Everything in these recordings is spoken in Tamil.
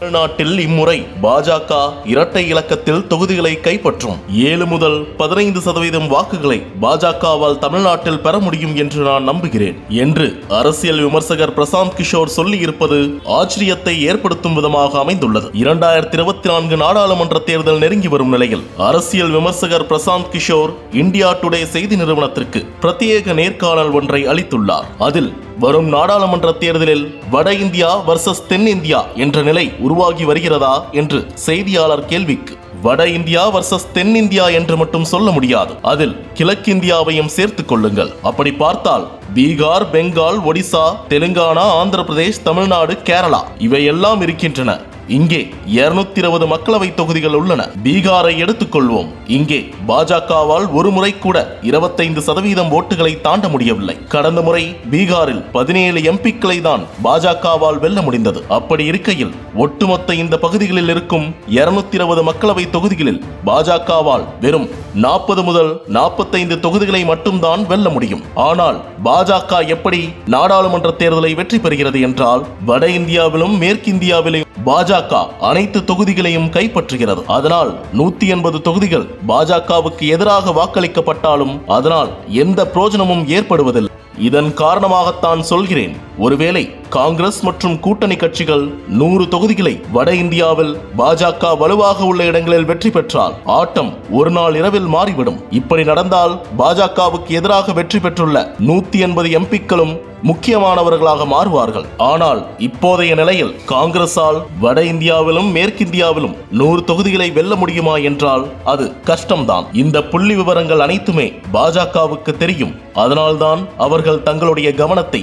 தமிழ்நாட்டில் இம்முறை பாஜக இரட்டை இலக்கத்தில் தொகுதிகளை கைப்பற்றும். ஏழு முதல் பதினைந்து சதவீதம் வாக்குகளை பாஜகவால் தமிழ்நாட்டில் பெற முடியும் என்று நான் நம்புகிறேன். என்று அரசியல் விமர்சகர் பிரசாந்த் கிஷோர் சொல்லியிருப்பது ஆச்சரியத்தை ஏற்படுத்தும் விதமாக அமைந்துள்ளது. இரண்டாயிரத்தி இருபத்தி நான்கு நாடாளுமன்ற தேர்தல் நெருங்கி வரும் நிலையில் அரசியல் விமர்சகர் பிரசாந்த் கிஷோர் இந்தியா டுடே செய்தி நிறுவனத்திற்கு பிரத்யேக நேர்காணல் ஒன்றை அளித்துள்ளார். அதில் வரும் நாடாளுமன்ற தேர்தலில் வட இந்தியா வர்சஸ் தென் இந்தியா என்ற நிலை உருவாகி வருகிறதா என்று செய்தியாளர் கேள்விக்கு வட இந்தியா வர்சஸ் தென்னிந்தியா என்று மட்டும் சொல்ல முடியாது. அதில் கிழக்கிந்தியாவையும் சேர்த்துக் கொள்ளுங்கள். அப்படி பார்த்தால் பீகார் பெங்கால் ஒடிசா தெலுங்கானா ஆந்திர பிரதேஷ் தமிழ்நாடு கேரளா இவையெல்லாம் இருக்கின்றன. இங்கே 220 இருபது மக்களவை தொகுதிகள் உள்ளன. பீகாரை எடுத்துக்கொள்வோம். இங்கே பாஜகவால் ஒரு முறை கூட இருபத்தைந்து சதவீதம் ஓட்டுகளை தாண்ட முடியவில்லை. கடந்த முறை பீகாரில் பதினேழு எம்பிக்களை தான் பாஜகவால் வெல்ல முடிந்தது. அப்படி இருக்கையில் ஒட்டுமொத்த இந்த பகுதிகளில் இருக்கும் 220 இருபது மக்களவை தொகுதிகளில் பாஜகவால் வெறும் நாற்பது முதல் நாற்பத்தைந்து தொகுதிகளை மட்டும்தான் வெல்ல முடியும். ஆனால் பாஜக எப்படி நாடாளுமன்ற தேர்தலை வெற்றி பெறுகிறது என்றால் வட இந்தியாவிலும் மேற்கிந்தியாவிலும் பாஜக அனைத்து தொகுதிகளையும் கைப்பற்றுகிறது. அதனால் நூத்தி எண்பது தொகுதிகள் பாஜகவுக்கு எதிராக வாக்களிக்கப்பட்டாலும் அதனால் எந்த பிரயோஜனமும் ஏற்படுவதில்லை. இதன் காரணமாகத்தான் சொல்கிறேன். ஒருவேளை காங்கிரஸ் மற்றும் கூட்டணி கட்சிகள் நூறு தொகுதிகளை வட இந்தியாவில் பாஜக வலுவாக உள்ள இடங்களில் வெற்றி பெற்றால் ஆட்டம் ஒரு நாள் இரவில் மாறிவிடும். இப்படி நடந்தால் பாஜகவுக்கு எதிராக வெற்றி பெற்றுள்ள நூத்தி எண்பது எம்பிக்களும் முக்கியமானவர்களாக மாறுவார்கள். ஆனால் இப்போதைய நிலையில் காங்கிரசால் வட இந்தியாவிலும் மேற்கிந்தியாவிலும் நூறு தொகுதிகளை வெல்ல முடியுமா என்றால் அது கஷ்டம்தான். இந்த புள்ளி விவரங்கள் அனைத்துமே பாஜகவுக்கு தெரியும். அதனால்தான் அவர்கள் தங்களுடைய கவனத்தை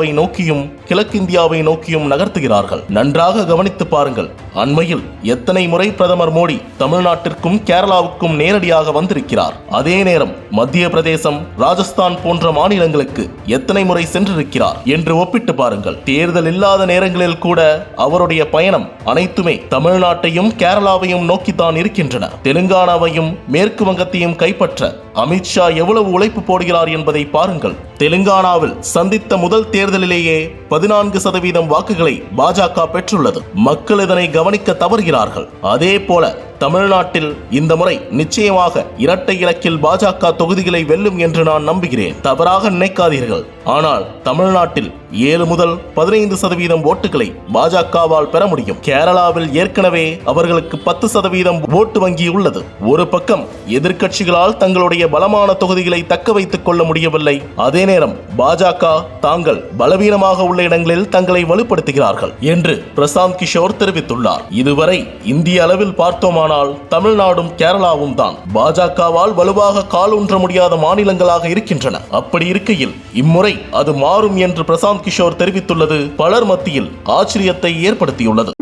இந்தியாவை நோக்கியும் கிழக்கிந்தியாவை நோக்கியும் நகர்த்துகிறார்கள். நன்றாக கவனித்து பாருங்கள். அண்மையில் எத்தனை முறை பிரதமர் மோடி தமிழ்நாட்டிற்கும் கேரளாவுக்கும் நேரடியாக வந்திருக்கிறார். அதே நேரம் மத்திய பிரதேசம் ராஜஸ்தான் போன்ற மாநிலங்களுக்கு எத்தனை முறை சென்றிருக்கிறார் என்று ஒப்பிட்டு பாருங்கள். தேர்தல் இல்லாத நேரங்களில் கூட அவருடைய பயணம் அனைத்துமே தமிழ்நாட்டையும் கேரளாவையும் நோக்கித்தான் இருக்கின்றன. தெலுங்கானாவையும் மேற்கு வங்கத்தையும் கைப்பற்ற அமித்ஷா எவ்வளவு உழைப்பு போடுகிறார் என்பதை பாருங்கள். தெலுங்கானாவில் சந்தித்த முதல் தேர்தலிலேயே பதினான்கு சதவீதம் வாக்குகளை பாஜக பெற்றுள்ளது. மக்கள் இதனை கவனிக்க தவறுகிறார்கள். அதே போல தமிழ்நாட்டில் இந்த முறை நிச்சயமாக இரட்டை இலக்கில் பாஜக தொகுதிகளை வெல்லும் என்று நான் நம்புகிறேன். தவறாக நினைக்காதீர்கள். ஆனால் தமிழ்நாட்டில் ஏழு முதல் பதினைந்து சதவீதம் ஓட்டுகளை பாஜகவால் பெற முடியும். கேரளாவில் ஏற்கனவே அவர்களுக்கு பத்து சதவீதம் ஓட்டு வங்கி உள்ளது. ஒரு பக்கம் எதிர்க்கட்சிகளால் தங்களுடைய பலமான தொகுதிகளை தக்க வைத்துக் கொள்ள முடியவில்லை. அதே நேரம் பாஜக தாங்கள் பலவீனமாக உள்ள இடங்களில் தங்களை வலுப்படுத்துகிறார்கள் என்று பிரசாந்த் கிஷோர் தெரிவித்துள்ளார். இதுவரை இந்திய அளவில் ஆனால் தமிழ்நாடும் கேரளாவும் தான். பாஜகவால் வலுவாக காலூன்ற முடியாத மாநிலங்களாக இருக்கின்றன. அப்படி இருக்கையில் இம்முறை அது மாறும் என்று பிரசாந்த் கிஷோர் தெரிவித்துள்ளது. பலர் மத்தியில் ஆச்சரியத்தை ஏற்படுத்தியுள்ளது.